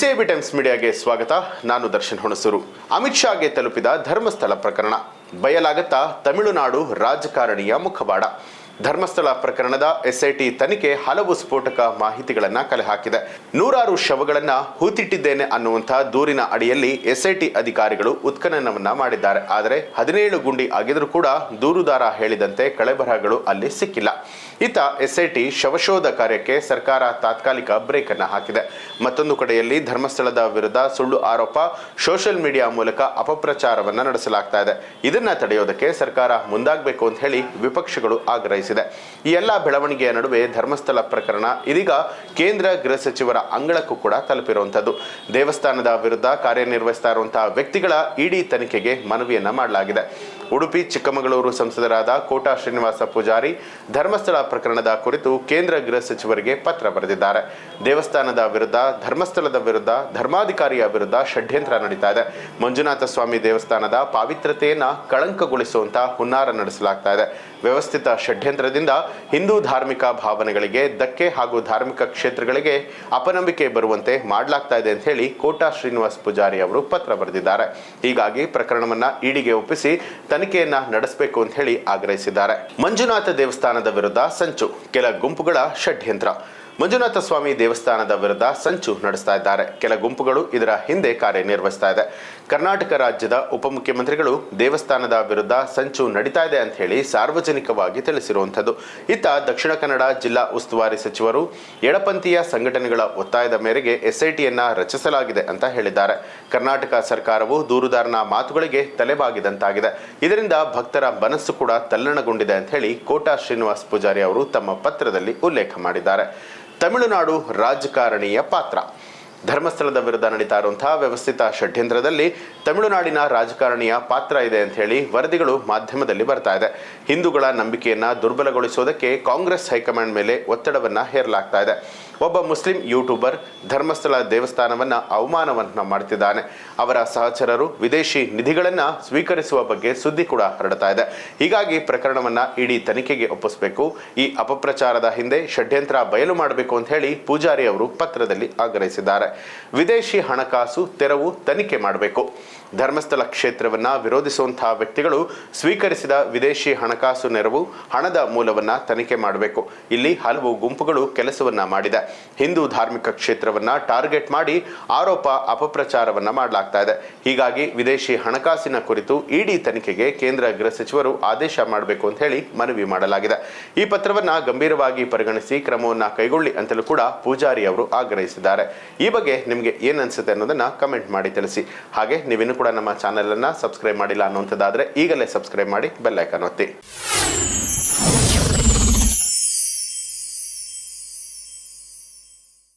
NCIB times ಮೀಡಿಯಾಗೆ ಸ್ವಾಗತ. ನಾನು ದರ್ಶನ್ ಹುಣಸೂರು. ಅಮಿತ್ ಶಾಗೆ ತಲುಪಿದ ಧರ್ಮಸ್ಥಳ ಪ್ರಕರಣ. ಬಯಲಾಗತ್ತಾ ತಮಿಳುನಾಡು ರಾಜಕಾರಣಿಯ ಮುಖವಾಡ. ಧರ್ಮಸ್ಥಳ ಪ್ರಕರಣದ ಎಸ್ಐಟಿ ತನಿಖೆ ಹಲವು ಸ್ಫೋಟಕ ಮಾಹಿತಿಗಳನ್ನು ಕಲೆ ಹಾಕಿದೆ. ನೂರಾರು ಶವಗಳನ್ನ ಹೂತಿಟ್ಟಿದ್ದೇನೆ ಅನ್ನುವಂಥ ದೂರಿನ ಅಡಿಯಲ್ಲಿ ಎಸ್ಐಟಿ ಅಧಿಕಾರಿಗಳು ಉತ್ಖನನವನ್ನು ಮಾಡಿದ್ದಾರೆ. ಆದರೆ ಹದಿನೇಳು ಗುಂಡಿ ಆಗಿದ್ರೂ ಕೂಡ ದೂರುದಾರ ಹೇಳಿದಂತೆ ಕಳೆಬರಹಗಳು ಅಲ್ಲಿ ಸಿಕ್ಕಿಲ್ಲ. ಇತ್ತ ಎಸ್ಐಟಿ ಶವಶೋಧ ಕಾರ್ಯಕ್ಕೆ ಸರ್ಕಾರ ತಾತ್ಕಾಲಿಕ ಬ್ರೇಕ್ ಅನ್ನ ಹಾಕಿದೆ. ಮತ್ತೊಂದು ಕಡೆಯಲ್ಲಿ ಧರ್ಮಸ್ಥಳದ ವಿರುದ್ಧ ಸುಳ್ಳು ಆರೋಪ ಸೋಷಿಯಲ್ ಮೀಡಿಯಾ ಮೂಲಕ ಅಪಪ್ರಚಾರವನ್ನು ನಡೆಸಲಾಗ್ತಾ ಇದೆ. ಇದನ್ನು ತಡೆಯೋದಕ್ಕೆ ಸರ್ಕಾರ ಮುಂದಾಗಬೇಕು ಅಂತ ಹೇಳಿ ವಿಪಕ್ಷಗಳು ಆಗ್ರಹಿಸಿದೆ. ಈ ಎಲ್ಲ ಬೆಳವಣಿಗೆಯ ನಡುವೆ ಧರ್ಮಸ್ಥಳ ಪ್ರಕರಣ ಇದೀಗ ಕೇಂದ್ರ ಗೃಹ ಸಚಿವರ ಅಂಗಳಕ್ಕೂ ಕೂಡ ತಲುಪಿರುವಂಥದ್ದು. ದೇವಸ್ಥಾನದ ವಿರುದ್ಧ ಕಾರ್ಯನಿರ್ವಹಿಸ್ತಾ ಇರುವಂತಹ ವ್ಯಕ್ತಿಗಳ ಇಡಿ ತನಿಖೆಗೆ ಮನವಿಯನ್ನ ಮಾಡಲಾಗಿದೆ. ಉಡುಪಿ, ಚಿಕ್ಕಮಗಳೂರು ಸಂಸದರಾದ ಕೋಟಾ ಶ್ರೀನಿವಾಸ ಪೂಜಾರಿ ಧರ್ಮಸ್ಥಳ ಪ್ರಕರಣದ ಕುರಿತು ಕೇಂದ್ರ ಗೃಹ ಸಚಿವರಿಗೆ ಪತ್ರ ಬರೆದಿದ್ದಾರೆ. ದೇವಸ್ಥಾನದ ವಿರುದ್ಧ, ಧರ್ಮಸ್ಥಳದ ವಿರುದ್ಧ, ಧರ್ಮಾಧಿಕಾರಿಯ ವಿರುದ್ಧ ಷಡ್ಯಂತ್ರ ನಡೀತಾ ಇದೆ. ಮಂಜುನಾಥ ಸ್ವಾಮಿ ದೇವಸ್ಥಾನದ ಪಾವಿತ್ರತೆಯನ್ನ ಕಳಂಕಗೊಳಿಸುವಂತ ಹುನ್ನಾರ ನಡೆಸಲಾಗ್ತಾ ಇದೆ. ವ್ಯವಸ್ಥಿತ ಷಡ್ಯಂತ್ರದಿಂದ ಹಿಂದೂ ಧಾರ್ಮಿಕ ಭಾವನೆಗಳಿಗೆ ಧಕ್ಕೆ ಹಾಗೂ ಧಾರ್ಮಿಕ ಕ್ಷೇತ್ರಗಳಿಗೆ ಅಪನಂಬಿಕೆ ಬರುವಂತೆ ಮಾಡಲಾಗ್ತಾ ಇದೆ ಅಂತ ಹೇಳಿ ಕೋಟಾ ಶ್ರೀನಿವಾಸ್ ಪೂಜಾರಿ ಅವರು ಪತ್ರ ಬರೆದಿದ್ದಾರೆ. ಹೀಗಾಗಿ ಪ್ರಕರಣವನ್ನ ಇಡಿಗೆ ಒಪ್ಪಿಸಿ ತನಿಖೆಯನ್ನ ನಡೆಸಬೇಕು ಅಂತ ಹೇಳಿ ಆಗ್ರಹಿಸಿದ್ದಾರೆ. ಮಂಜುನಾಥ ದೇವಸ್ಥಾನದ ವಿರುದ್ಧ ಸಂಚು ಕೆಲ ಗುಂಪುಗಳ ಷಡ್ಯಂತ್ರ. ಮಂಜುನಾಥ ಸ್ವಾಮಿ ದೇವಸ್ಥಾನದ ವಿರುದ್ಧ ಸಂಚು ನಡೆಸ್ತಾ ಇದ್ದಾರೆ. ಕೆಲ ಗುಂಪುಗಳು ಇದರ ಹಿಂದೆ ಕಾರ್ಯನಿರ್ವಹಿಸ್ತಾ ಇದೆ. ಕರ್ನಾಟಕ ರಾಜ್ಯದ ಉಪಮುಖ್ಯಮಂತ್ರಿಗಳು ದೇವಸ್ಥಾನದ ವಿರುದ್ಧ ಸಂಚು ನಡೀತಾ ಇದೆ ಅಂತ ಹೇಳಿ ಸಾರ್ವಜನಿಕವಾಗಿ ತಿಳಿಸಿರುವಂಥದ್ದು. ಇತ್ತ ದಕ್ಷಿಣ ಕನ್ನಡ ಜಿಲ್ಲಾ ಉಸ್ತುವಾರಿ ಸಚಿವರು ಎಡಪಂಥೀಯ ಸಂಘಟನೆಗಳ ಒತ್ತಾಯದ ಮೇರೆಗೆ ಎಸ್ಐಟಿಯನ್ನ ರಚಿಸಲಾಗಿದೆ ಅಂತ ಹೇಳಿದ್ದಾರೆ. ಕರ್ನಾಟಕ ಸರ್ಕಾರವು ದೂರುದಾರನ ಮಾತುಗಳಿಗೆ ತಲೆಬಾಗಿದಂತಾಗಿದೆ. ಇದರಿಂದ ಭಕ್ತರ ಮನಸ್ಸು ಕೂಡ ತಲ್ಲಣಗೊಂಡಿದೆ ಅಂತ ಹೇಳಿ ಕೋಟಾ ಶ್ರೀನಿವಾಸ್ ಪೂಜಾರಿ ಅವರು ತಮ್ಮ ಪತ್ರದಲ್ಲಿ ಉಲ್ಲೇಖ ಮಾಡಿದ್ದಾರೆ. ತಮಿಳುನಾಡು ರಾಜಕಾರಣಿಯ ಪಾತ್ರ. ಧರ್ಮಸ್ಥಳದ ವಿರುದ್ಧ ನಡೀತಾ ಇರುವಂತಹ ವ್ಯವಸ್ಥಿತ ಷಡ್ಯಂತ್ರದಲ್ಲಿ ತಮಿಳುನಾಡಿನ ರಾಜಕಾರಣಿಯ ಪಾತ್ರ ಇದೆ ಅಂತ ಹೇಳಿ ವರದಿಗಳು ಮಾಧ್ಯಮದಲ್ಲಿ ಬರ್ತಾ ಇದೆ. ಹಿಂದೂಗಳ ನಂಬಿಕೆಯನ್ನ ದುರ್ಬಲಗೊಳಿಸೋದಕ್ಕೆ ಕಾಂಗ್ರೆಸ್ ಹೈಕಮಾಂಡ್ ಮೇಲೆ ಒತ್ತಡವನ್ನ ಹೇರಲಾಗ್ತಾ ಇದೆ. ಒಬ್ಬ ಮುಸ್ಲಿಂ ಯೂಟ್ಯೂಬರ್ ಧರ್ಮಸ್ಥಳ ದೇವಸ್ಥಾನವನ್ನ ಅವಮಾನವನ್ನು ಮಾಡ್ತಿದ್ದಾನೆ. ಅವರ ಸಹಚರರು ವಿದೇಶಿ ನಿಧಿಗಳನ್ನ ಸ್ವೀಕರಿಸುವ ಬಗ್ಗೆ ಸುದ್ದಿ ಕೂಡ ಹರಡ್ತಾ ಇದೆ. ಹೀಗಾಗಿ ಪ್ರಕರಣವನ್ನ ಇಡೀ ತನಿಖೆಗೆ ಒಪ್ಪಿಸಬೇಕು. ಈ ಅಪಪ್ರಚಾರದ ಹಿಂದೆ ಷಡ್ಯಂತ್ರ ಬಯಲು ಮಾಡಬೇಕು ಅಂತ ಹೇಳಿ ಪೂಜಾರಿ ಅವರು ಪತ್ರದಲ್ಲಿ ಆಗ್ರಹಿಸಿದ್ದಾರೆ. ವಿದೇಶಿ ಹಣಕಾಸು ತೆರವು ತನಿಖೆ ಮಾಡಬೇಕು. ಧರ್ಮಸ್ಥಳ ಕ್ಷೇತ್ರವನ್ನ ವಿರೋಧಿಸುವಂತಹ ವ್ಯಕ್ತಿಗಳು ಸ್ವೀಕರಿಸಿದ ವಿದೇಶಿ ಹಣಕಾಸು ನೆರವು ಹಣದ ಮೂಲವನ್ನ ತನಿಖೆ ಮಾಡಬೇಕು. ಇಲ್ಲಿ ಹಲವು ಗುಂಪುಗಳು ಕೆಲಸವನ್ನ ಮಾಡಿದೆ. ಹಿಂದೂ ಧಾರ್ಮಿಕ ಕ್ಷೇತ್ರವನ್ನ ಟಾರ್ಗೆಟ್ ಮಾಡಿ ಆರೋಪ ಅಪಪ್ರಚಾರವನ್ನ ಮಾಡಲಾಗ್ತಾ ಇದೆ. ಹೀಗಾಗಿ ವಿದೇಶಿ ಹಣಕಾಸಿನ ಕುರಿತು ಇಡಿ ತನಿಖೆಗೆ ಕೇಂದ್ರ ಗೃಹ ಸಚಿವರು ಆದೇಶ ಮಾಡಬೇಕು ಅಂತ ಹೇಳಿ ಮನವಿ ಮಾಡಲಾಗಿದೆ. ಈ ಪತ್ರವನ್ನ ಗಂಭೀರವಾಗಿ ಪರಿಗಣಿಸಿ ಕ್ರಮವನ್ನ ಕೈಗೊಳ್ಳಿ ಅಂತಲೂ ಕೂಡ ಪೂಜಾರಿ ಅವರು ಆಗ್ರಹಿಸಿದ್ದಾರೆ. ಈ ಬಗ್ಗೆ ನಿಮಗೆ ಏನನ್ಸುತ್ತೆ ಅನ್ನೋದನ್ನ ಕಮೆಂಟ್ ಮಾಡಿ ತಿಳಿಸಿ. ಹಾಗೆ ನೀವಿನ್ನೂ ಕೂಡ ನಮ್ಮ ಚಾನಲನ್ನು ಸಬ್ಸ್ಕ್ರೈಬ್ ಮಾಡಿಲ್ಲ ಅನ್ನುವಂಥದ್ದಾದರೆ ಈಗಲೇ ಸಬ್ಸ್ಕ್ರೈಬ್ ಮಾಡಿ ಬೆಲ್ಲೈಕನ್ ಒತ್ತಿ.